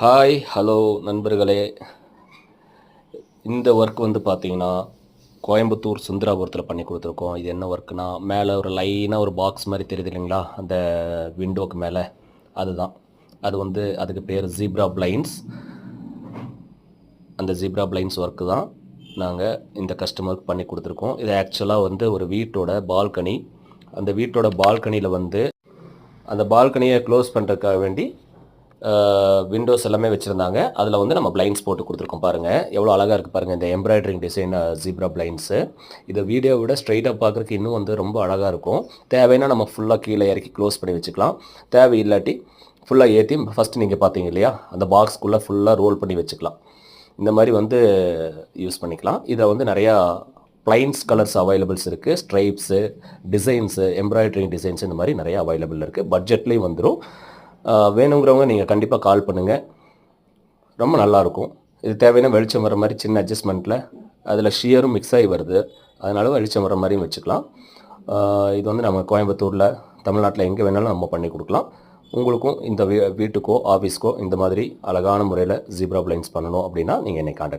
Hi hello நண்பர்களே. இந்த work வந்து பார்த்தீங்கன்னா கோயம்புத்தூர் சுந்தராபுரத்தில் பண்ணி கொடுத்துருக்கோம். இது என்ன ஒர்க்குனா மேலே ஒரு லைனாக ஒரு பாக்ஸ் மாதிரி தெரியுது இல்லைங்களா? அந்த விண்டோக்கு மேலே. அதுதான். அது வந்து அதுக்கு பேர் ஜீப்ரா பிளைன்ஸ் அந்த ஜீப்ரா பிளைன்ஸ் ஒர்க்கு தான் நாங்கள் இந்த கஸ்டமருக்கு பண்ணி கொடுத்துருக்கோம். இது ஆக்சுவலாக வந்து ஒரு வீட்டோட பால்கனி அந்த வீட்டோட பால்கனியில் வந்து அந்த பால்கனியை க்ளோஸ் பண்ணுறதுக்காக வேண்டி விண்டோஸ் எல்லாமே வச்சுருந்தாங்க. அதில் வந்து நம்ம பிளைன்ஸ் போட்டு கொடுத்துருக்கோம் பாருங்கள் எவ்வளோ அழகாக இருக்குது பாருங்கள் இந்த எம்ப்ராய்டரிங் டிசைன் ஜீப்ரா பிளைன்ஸு இதை வீடியோ விட ஸ்ட்ரைட்டாக பார்க்குறதுக்கு இன்னும் வந்து ரொம்ப அழகாக இருக்கும். தேவைன்னா நம்ம ஃபுல்லாக கீழே இறக்கி க்ளோஸ் பண்ணி வச்சுக்கலாம். தேவை இல்லாட்டி ஃபுல்லாக ஏற்றி ஃபஸ்ட்டு நீங்கள் பார்த்தீங்க இல்லையா? அந்த பாக்ஸ்க்குள்ளே ஃபுல்லாக ரோல் பண்ணி வச்சுக்கலாம். இந்த மாதிரி வந்து யூஸ் பண்ணிக்கலாம். இதை வந்து நிறையா பிளைன்ஸ் கலர்ஸ் அவைலபிள்ஸ் இருக்குது ஸ்ட்ரைப்ஸு டிசைன்ஸு எம்ப்ராய்டரிங் டிசைன்ஸ் இந்த மாதிரி நிறையா அவைலபிள் இருக்குது பட்ஜெட்லேயும் வந்துடும் வேணுங்கிறவங்க நீங்கள் கண்டிப்பாக கால் பண்ணுங்கள் ரொம்ப நல்லாயிருக்கும் இது தேவையான வெளிச்சம் வர மாதிரி சின்ன அட்ஜஸ்ட்மெண்ட்டில் அதில் ஷியரும் மிக்ஸ் ஆகி வருது. அதனால வெளிச்சம் வர மாதிரியும் வச்சுக்கலாம். இது வந்து நம்ம கோயம்புத்தூரில் தமிழ்நாட்டில் எங்கே வேணாலும் நம்ம பண்ணி கொடுக்கலாம். உங்களுக்கும் இந்த வீ வீட்டுக்கோ ஆஃபீஸ்க்கோ இந்த மாதிரி அழகான முறையில் ஜீப்ரா பிளைன்ஸ் பண்ணணும் அப்படின்னா நீங்கள் என்னை காண்டாக்ட்